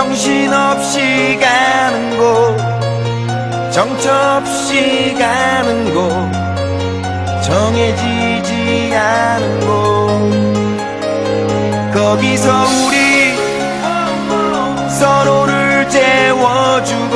정신없이 가는 곳 정처없이 가는 곳 정해지지 않은 곳. 거기서 우리 서로를 재워주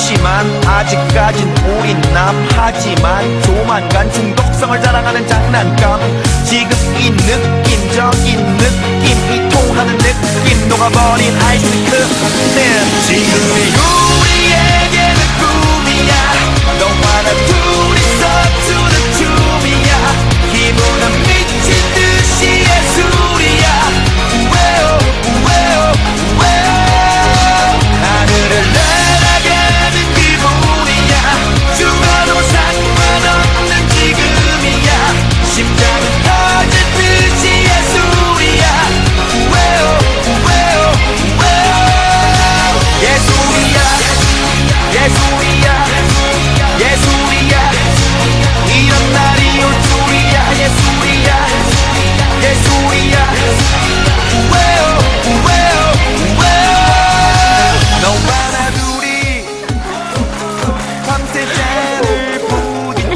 잠시만 아직까진 우린 남하지만 조만간 중독성을 자랑하는 장난감. 지금 이 느낌적인 느낌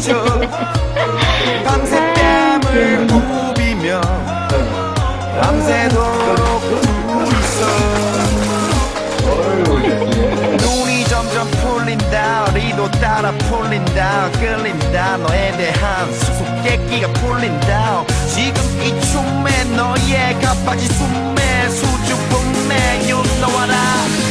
부딪혀 밤새 뺨을 부비며 밤새도록 둘이서 눈이 점점 풀린다 리도 따라 풀린다 끌린다. 너에 대한 수수께끼가 풀린다. 지금 이 춤에 너의 가빠지 숨에 수줍음에 what I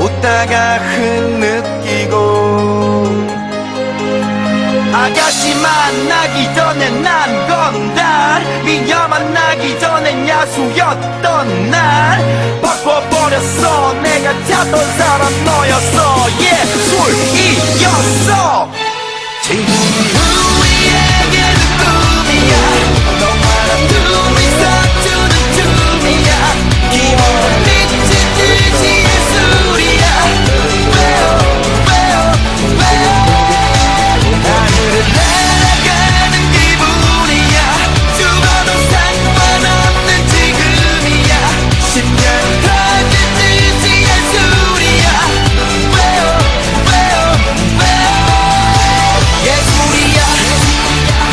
웃다가 흐느끼고 아가씨 만나기 전에 난 건달 미녀 만나기 전엔 야수였던 날. 바꿔버렸어. 내가 찾던 사람 너였어. 예술이었어. 지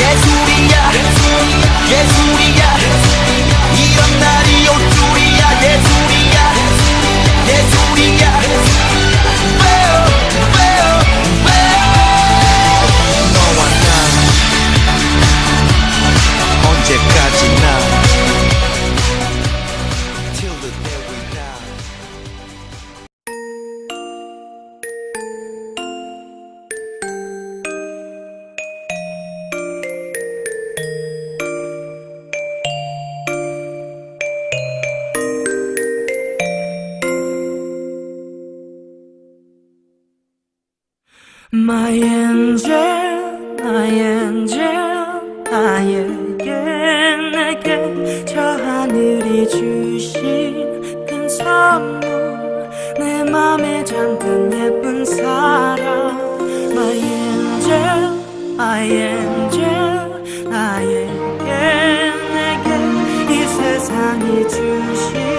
예술이야. 예술이야. 이런 날이 올 줄이야. 예술 My angel, my angel, 나에게 내게 저 하늘이 주신 큰 선물. 내 맘에 잠든 예쁜 사람 My angel, my angel, 나에게 내게 이 세상이 주신